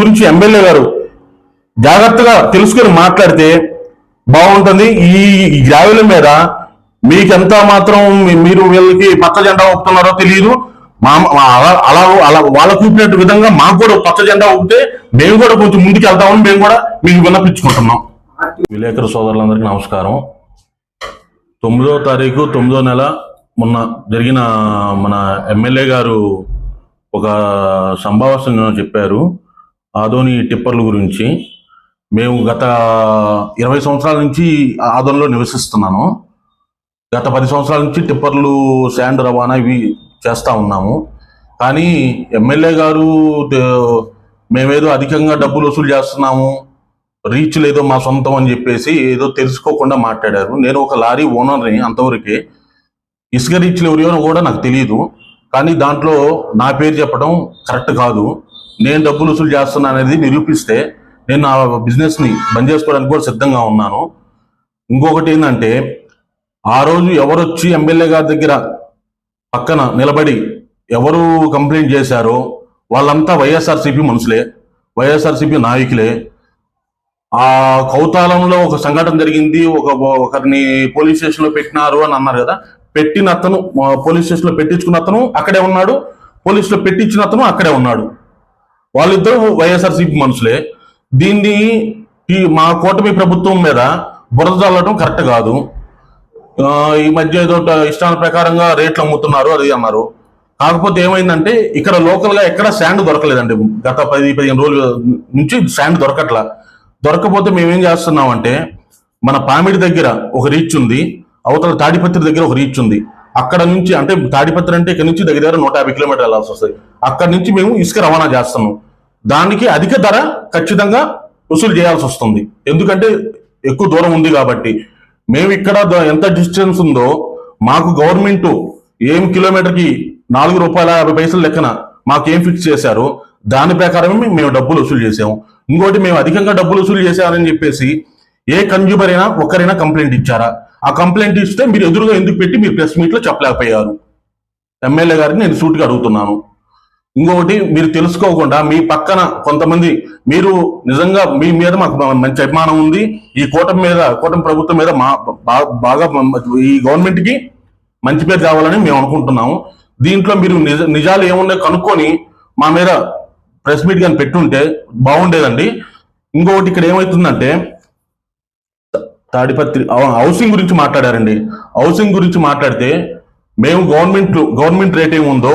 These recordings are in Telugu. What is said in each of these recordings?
గురించి ఎమ్మెల్యే గారు జాగ్రత్తగా తెలుసుకొని మాట్లాడితే బాగుంటుంది. ఈ గ్రావెల మీద మీకెంత మాత్రం మీరు వీళ్ళకి పచ్చ జెండా ఊపుతున్నారో తెలియదు. మా అలా అలా అలా వాళ్ళకు చూపినట్టు విధంగా మాకు కూడా పచ్చ జెండా ఊపితే మేము కూడా కొంచెం ముందుకు వెళ్తామని మేము కూడా మీకు విన్నపించుకుంటున్నాం. విలేకరు సోదరులందరికీ నమస్కారం. తొమ్మిదో తారీఖు తొమ్మిదో నెల మొన్న జరిగిన మన ఎమ్మెల్యే గారు ఒక సంభాషణ చెప్పారు. ఆదోని టిప్పర్ల గురించి మేము గత ఇరవై సంవత్సరాల నుంచి ఆదోనిలో నివసిస్తున్నాను. గత పది సంవత్సరాల నుంచి టిప్పర్లు శాండ్ రవాణా ఇవి చేస్తూ ఉన్నాము. కానీ ఎమ్మెల్యే గారు మేమేదో అధికంగా డబ్బులు వసూలు చేస్తున్నాము రీచ్ లేదో మా సొంతం అని చెప్పేసి ఏదో తెలుసుకోకుండా మాట్లాడారు. నేను ఒక లారీ ఓనర్ని అంతవరకే. ఇసుక రీచ్లు ఎవరియో కూడా నాకు తెలియదు కానీ దాంట్లో నా పేరు చెప్పడం కరెక్ట్ కాదు. నేను డబ్బులు వసూలు చేస్తున్నా అనేది నిరూపిస్తే నేను నా బిజినెస్ని బంద్ చేసుకోవడానికి కూడా సిద్ధంగా ఉన్నాను. ఇంకొకటి ఏంటంటే ఆ రోజు ఎవరొచ్చి ఎమ్మెల్యే గారి దగ్గర పక్కన నిలబడి ఎవరు కంప్లైంట్ చేశారో వాళ్ళంతా వైఎస్ఆర్సీపీ మనుషులే వైఎస్ఆర్సీపీ నాయకులే. ఆ కౌతాలంలో ఒక సంఘటన జరిగింది ఒక ఒకరిని పోలీస్ స్టేషన్లో పెట్టినారు అని అన్నారు కదా పెట్టిన అతను పోలీస్ స్టేషన్లో పెట్టించుకున్న అతను అక్కడే ఉన్నాడు పోలీసులో పెట్టించిన అతను అక్కడే ఉన్నాడు. వాళ్ళిద్దరూ వైఎస్ఆర్సీపీ మనుషులే. దీన్ని ఈ మా కూటమి ప్రభుత్వం మీద బురద చల్లడం కరెక్ట్ కాదు. ఈ మధ్య ఏదో ఇష్టాల ప్రకారంగా రేట్లు అమ్ముతున్నారు అది అన్నారు. కాకపోతే ఏమైందంటే ఇక్కడ లోకల్గా ఎక్కడ శాండ్ దొరకలేదండి. గత పది పదిహేను రోజుల నుంచి శాండ్ దొరకట్లా. దొరకపోతే మేమేం చేస్తున్నామంటే మన పామిడి దగ్గర ఒక రీచ్ ఉంది అవతల తాడిపత్రి దగ్గర ఒక రీచ్ ఉంది. అక్కడ నుంచి అంటే తాడిపత్రి అంటే ఇక్కడ నుంచి దగ్గర దగ్గర నూట యాభై కిలోమీటర్లు వెళ్ళాల్సి వస్తుంది. అక్కడ నుంచి మేము ఇసుక రవాణా చేస్తున్నాం. దానికి అధిక ధర ఖచ్చితంగా వసూలు చేయాల్సి వస్తుంది. ఎందుకంటే ఎక్కువ దూరం ఉంది కాబట్టి. మేము ఇక్కడ ఎంత డిస్టెన్స్ ఉందో మాకు గవర్నమెంట్ ఏం కిలోమీటర్కి నాలుగు రూపాయల యాభై పైసల లెక్కన మాకు ఏం ఫిక్స్ చేశారో దాని ప్రకారమే మేము డబ్బులు వసూలు చేసాము ఇంకోటి మేము అధికంగా డబ్బులు వసూలు చేశామని చెప్పేసి ఏ కన్జ్యూమర్ అయినా ఒక్కరైనా కంప్లైంట్ ఇచ్చారా? ఆ కంప్లైంట్ ఇస్తే మీరు ఎదురుగా ఎందుకు పెట్టి మీరు ప్రెస్ మీట్లో చెప్పలేకపోయారు? ఎమ్మెల్యే గారిని నేను సూటిగా అడుగుతున్నాను. ఇంకొకటి మీరు తెలుసుకోకుండా మీ పక్కన కొంతమంది మీరు నిజంగా మీ మీద మాకు మంచి అభిమానం ఉంది. ఈ కూటమి మీద కూటమి ప్రభుత్వం మీద మా బాగా ఈ గవర్నమెంట్కి మంచి పేరు కావాలని మేము అనుకుంటున్నాము. దీంట్లో మీరు నిజ నిజాలు ఏమున్నాయో కనుక్కొని మా మీద ప్రెస్ మీట్ కానీ పెట్టుంటే బాగుండేదండి. ఇంకొకటి ఇక్కడ ఏమవుతుందంటే తాడిపత్రి హౌసింగ్ గురించి మాట్లాడారండి. హౌసింగ్ గురించి మాట్లాడితే మేము గవర్నమెంట్ గవర్నమెంట్ రేట్ ఏముందో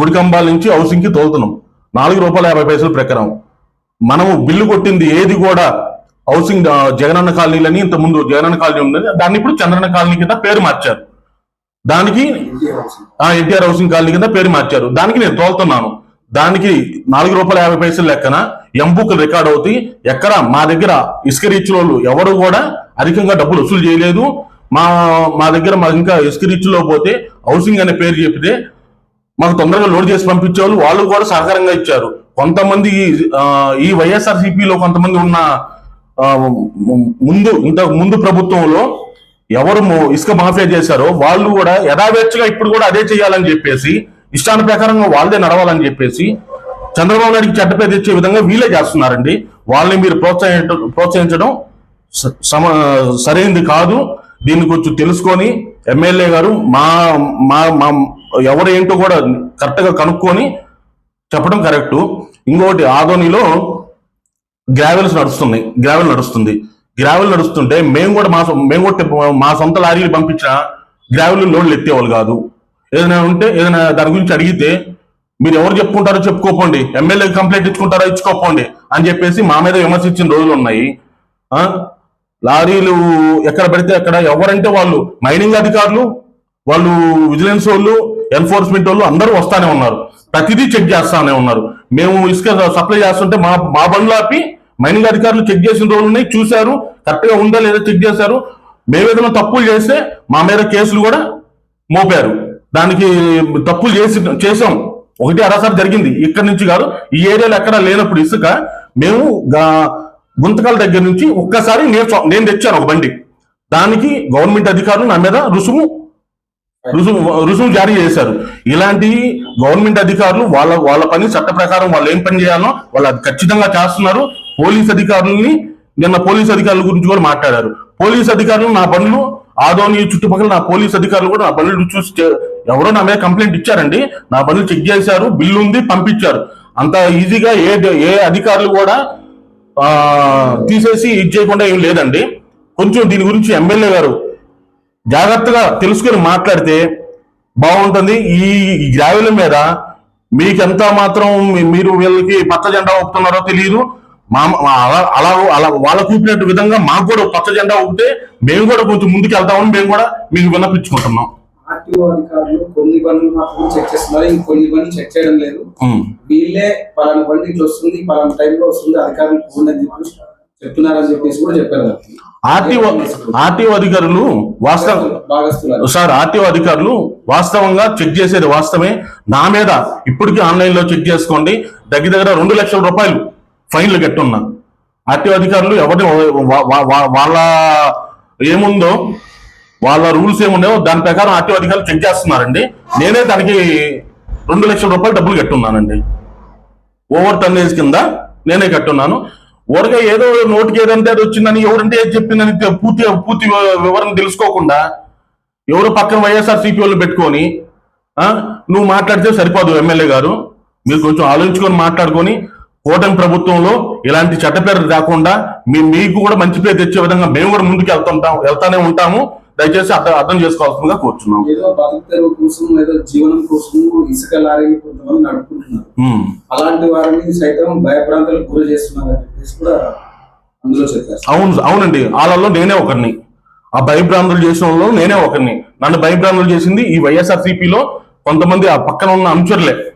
గుడికంబాల నుంచి హౌసింగ్కి తోలుతున్నాం. నాలుగు రూపాయల యాభై పైసల ప్రకారం. మనము బిల్లు కొట్టింది ఏది కూడా హౌసింగ్ జగనన్న కాలనీలని ఇంత ముందు జగనన్న కాలనీ ఉంది దాన్ని ఇప్పుడు చంద్రన్న కాలనీ కింద పేరు మార్చారు. దానికి ఎన్టీఆర్ హౌసింగ్ కాలనీ కింద పేరు మార్చారు. దానికి నేను తోలుతున్నాను. దానికి నాలుగు రూపాయల యాభై పైసలు లెక్కన ఎంబుక్లు రికార్డ్ అవుతాయి. ఎక్కడ? మా దగ్గర ఇసుక రీచ్ వాళ్ళు ఎవరు కూడా అధికంగా డబ్బులు వసూలు చేయలేదు. మా మా దగ్గర మాకు ఇంకా ఇసుక రీచ్లో పోతే హౌసింగ్ అనే పేరు చెప్తే మాకు తొందరగా లోడ్ చేసి పంపించేవాళ్ళు. వాళ్ళు కూడా సహకారంగా ఇచ్చారు. కొంతమంది ఈ వైఎస్ఆర్ కొంతమంది ఉన్న ముందు ఇంత ముందు ప్రభుత్వంలో ఎవరు ఇసుక మాఫియా చేశారో వాళ్ళు కూడా యథావేచ్ఛగా ఇప్పుడు కూడా అదే చేయాలని చెప్పేసి ఇష్టాన ప్రకారంగా వాళ్ళదే నడవాలని చెప్పేసి చంద్రబాబు నాయుడికి చెడ్డ తెచ్చే విధంగా వీలే చేస్తున్నారండి. వాళ్ళని మీరు ప్రోత్సహించడం ప్రోత్సహించడం సమ సరైనది కాదు. దీన్ని కొంచెం తెలుసుకొని ఎమ్మెల్యే గారు మా మా మా ఎవరు ఏంటో కూడా కరెక్ట్గా కనుక్కొని చెప్పడం కరెక్ట్. ఇంకొకటి ఆదోనిలో గ్రావెల్స్ నడుస్తున్నాయి గ్రావెల్ నడుస్తుంది. గ్రావెల్ నడుస్తుంటే మేము కూడా మా సొ- మేము కూడా మా సొంత లారీలు పంపించిన గ్రావెల్ లోడ్లు ఎత్తేవాళ్ళు కాదు. ఏదైనా ఉంటే ఏదైనా దాని గురించి అడిగితే మీరు ఎవరు చెప్పుకుంటారో చెప్పుకోపోండి ఎమ్మెల్యే కంప్లైంట్ ఇచ్చుకుంటారో ఇచ్చుకోపోండి అని చెప్పేసి మా మీద విమర్శించిన రోజులు ఉన్నాయి. లారీలు ఎక్కడ పెడితే అక్కడ ఎవరంటే వాళ్ళు మైనింగ్ అధికారులు వాళ్ళు విజిలెన్స్ వాళ్ళు ఎన్ఫోర్స్మెంట్ వాళ్ళు అందరూ వస్తానే ఉన్నారు. ప్రతిదీ చెక్ చేస్తానే ఉన్నారు. మేము ఇసుక సప్లై చేస్తుంటే మా మా బండ్లు ఆపి మైనింగ్ అధికారులు చెక్ చేసిన రోజులు ఉన్నాయి. చూశారు కరెక్ట్గా ఉందా లేదా చెక్ చేశారు. మేమేదైనా తప్పులు చేస్తే మా మీద కేసులు కూడా మోపారు. దానికి తప్పులు చేసి చేసాం ఒకటి అరసారి జరిగింది. ఇక్కడ నుంచి కాదు ఈ ఏరియాలో ఎక్కడ లేనప్పుడు ఇసుక మేము గుంతకాల దగ్గర నుంచి ఒక్కసారి నేను నేను తెచ్చాను ఒక బండి. దానికి గవర్నమెంట్ అధికారులు నా మీద రుసుము రుసుము రుసుము జారీ చేశారు. ఇలాంటి గవర్నమెంట్ అధికారులు వాళ్ళ వాళ్ళ పని చట్ట ప్రకారం వాళ్ళు ఏం పని చేయాలో వాళ్ళు అది ఖచ్చితంగా చేస్తున్నారు. పోలీస్ అధికారుల్ని నిన్న పోలీస్ అధికారుల గురించి కూడా మాట్లాడారు. పోలీస్ అధికారులు నా బండ్లు ఆదోని చుట్టుపక్కల నా పోలీస్ అధికారులు కూడా నా బండ్లు చూసి చే- ఎవరో నా మీద కంప్లైంట్ ఇచ్చారండి. నా బండ్లు చెక్ చేశారు బిల్లు ఉంది పంపించారు. అంత ఈజీగా ఏ ఏ అధికారులు కూడా తీసేసి ఇది చేయకుండా ఏం లేదండి. కొంచెం దీని గురించి ఎమ్మెల్యే గారు జాగ్రత్తగా తెలుసుకొని మాట్లాడితే బాగుంటుంది. ఈ గ్రావెల మీద మీకెంత మాత్రం మీరు వీళ్ళకి పచ్చ జెండా ఒప్పుతున్నారో తెలియదు మా అలా అలా అలా చూపినట్టు విధంగా మాకు కూడా పచ్చ జెండా ఉంటే మేము కూడా కొంచెం ముందుకు వెళ్తామని మేము కూడా మీకు విన్నపించుకుంటున్నాం. ఆర్టీఓ అధికారులు కొన్ని బండ్లు మాత్రం చెక్ చేస్తున్నారు. ఇంకొన్ని బండ్లు చెక్ చేయడం లేదు. వీళ్ళే పలానా బండి ఇట్లా వస్తుంది పలానా టైంలో వస్తుంది అధికారులు పోండి అని చెప్తున్నారని చెప్పేసి కూడా చెప్పారు. ఆర్టీఓ ఆర్టీఓ అధికారులు వాస్తవం సార్ ఆర్టీఓ అధికారులు వాస్తవంగా చెక్ చేసేది వాస్తవమే. నా మీద ఇప్పటికీ ఆన్లైన్లో చెక్ చేసుకోండి. దగ్గర దగ్గర రెండు లక్షల రూపాయలు ఫైన్లు కట్టున్నా. ఆర్టీఓ అధికారులు ఎవరిని వా- వాళ్ళ ఏముందో వాళ్ళ రూల్స్ ఏమున్నాయో దాని ప్రకారం ఆర్టీఓ అధికారులు చెక్ చేస్తున్నారండి. నేనే దానికి రెండు లక్షల రూపాయలు డబ్బులు కట్టున్నానండి. ఓవర్ టన్నేజ్ కింద నేనే కట్టున్నాను. ఊరగా ఏదో నోటికి ఏదంటే అది వచ్చిందని ఎవరంటే ఏది చెప్పిందని పూర్తి పూర్తి వివరణ తెలుసుకోకుండా ఎవరు పక్కన వైఎస్ఆర్ సిపి వాళ్ళు పెట్టుకొని నువ్వు మాట్లాడితే సరిపోదు ఎమ్మెల్యే గారు. మీరు కొంచెం ఆలోచించుకొని మాట్లాడుకొని కూటమి ప్రభుత్వంలో ఇలాంటి చట్ట పేరు రాకుండా మీ మీకు కూడా మంచి పేరు తెచ్చే విధంగా మేము కూడా ముందుకు వెళ్తుంటాం వెళ్తానే ఉంటాము. దయచేసి అర్థం అర్థం చేసుకోవాల్సిందిగా కోరుచున్నాం. ఏదో బతుకు కోసం ఏదో జీవనం కోసం ఇసుక లారీలు కొంతమంది నడుపుకుంటున్నారు. ఉమ్. అలాంటి వారిని సైతం భయభ్రాంతులకు గురి చేస్తున్నారు అని చెప్పేసి కూడా అందులో చెప్పారు. అవును అవునండి. వాళ్ళలో నేనే ఒకరిని. ఆ భయభ్రాంతులు చేసిన వాళ్ళలో నేనే ఒకరిని. నన్ను భయభ్రాంతులు చేసింది ఈ వైఎస్ఆర్లో కొంతమంది ఆ పక్కన ఉన్న అనుచరులే.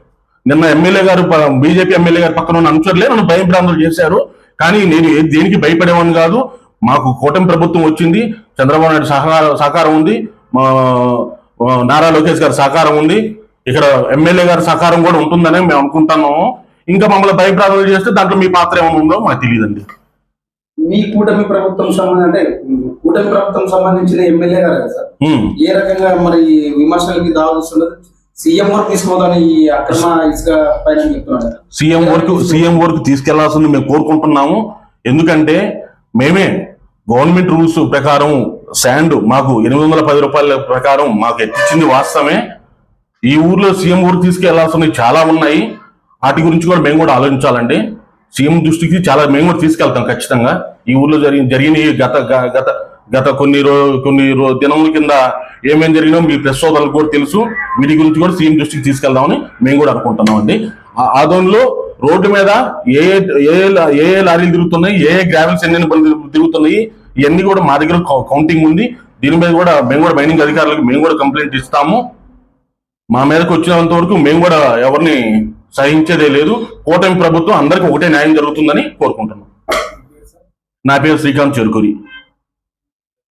నిన్న ఎమ్మెల్యే గారు బీజేపీ ఎమ్మెల్యే గారు పక్కన ఉన్న అనుచరులే నన్ను భయభ్రాంతులు చేశారు. కానీ నేను దేనికి భయపడేవాడిని కాదు. మాకు కూటమి ప్రభుత్వం వచ్చింది. చంద్రబాబు నాయుడు సహకారం సహకారం ఉంది. నారా లోకేష్ గారి సహకారం ఉంది. ఇక్కడ ఎమ్మెల్యే గారి సహకారం కూడా ఉంటుందని మేము అనుకుంటున్నాము. ఇంకా మమ్మల్ని భయభ్రాంతులు చేస్తే దాంట్లో మీ పాత్ర ఏమైనా ఉందో మాకు తెలియదండి. మీ కూటమి ప్రభుత్వం సంబంధం అంటే కూటమి ప్రభుత్వం సంబంధించిన ఎమ్మెల్యే గారు కదా సార్. ఏ రకంగా మరి విమర్శలకి దావస్తున్నది సీఎం వరకు తీసుకోవాలని ఈ అక్రమ ఇసుక పైన సీఎం వరకు సీఎం వరకు తీసుకెళ్ళాల్సింది మేము కోరుకుంటున్నాము. ఎందుకంటే మేమే గవర్నమెంట్ రూల్స్ ప్రకారం శాండ్ మాకు ఎనిమిది వందల పది రూపాయల ప్రకారం మాకు ఎత్తిచ్చింది వాస్తవమే. ఈ ఊర్లో సీఎం ఊరు తీసుకెళ్ళాల్సినవి చాలా ఉన్నాయి. వాటి గురించి కూడా మేము కూడా ఆలోచించాలండి. సీఎం దృష్టికి చాలా మేము కూడా తీసుకెళ్తాం ఖచ్చితంగా. ఈ ఊర్లో జరిగిన జరిగిన గత గత గత కొన్ని రో కొన్ని రో దినముల కింద ఏమేం జరిగినా మీ ప్రెస్ సోదరులకు కూడా తెలుసు. వీటి గురించి కూడా సీఎం దృష్టికి తీసుకెళ్దామని మేము కూడా అనుకుంటున్నాం అండి ఆదోన్లో రోడ్డు మీద ఏ ఏ ఏ లారీలు తిరుగుతున్నాయి ఏ గ్రావెల్స్ ఎన్ని బండ్లు తిరుగుతున్నాయి ఇవన్నీ కూడా మా దగ్గర కౌంటింగ్ ఉంది. దీని మీద కూడా మేము కూడా మైనింగ్ అధికారులకు మేము కూడా కంప్లైంట్ ఇస్తాము. మా మీదకి వచ్చినంత వరకు మేము కూడా ఎవరిని సహించేదే లేదు. కూటమి ప్రభుత్వం అందరికీ ఒకటే న్యాయం జరుగుతుందని కోరుకుంటున్నాం. నా పేరు శ్రీకాంత్ చెరుకూరి.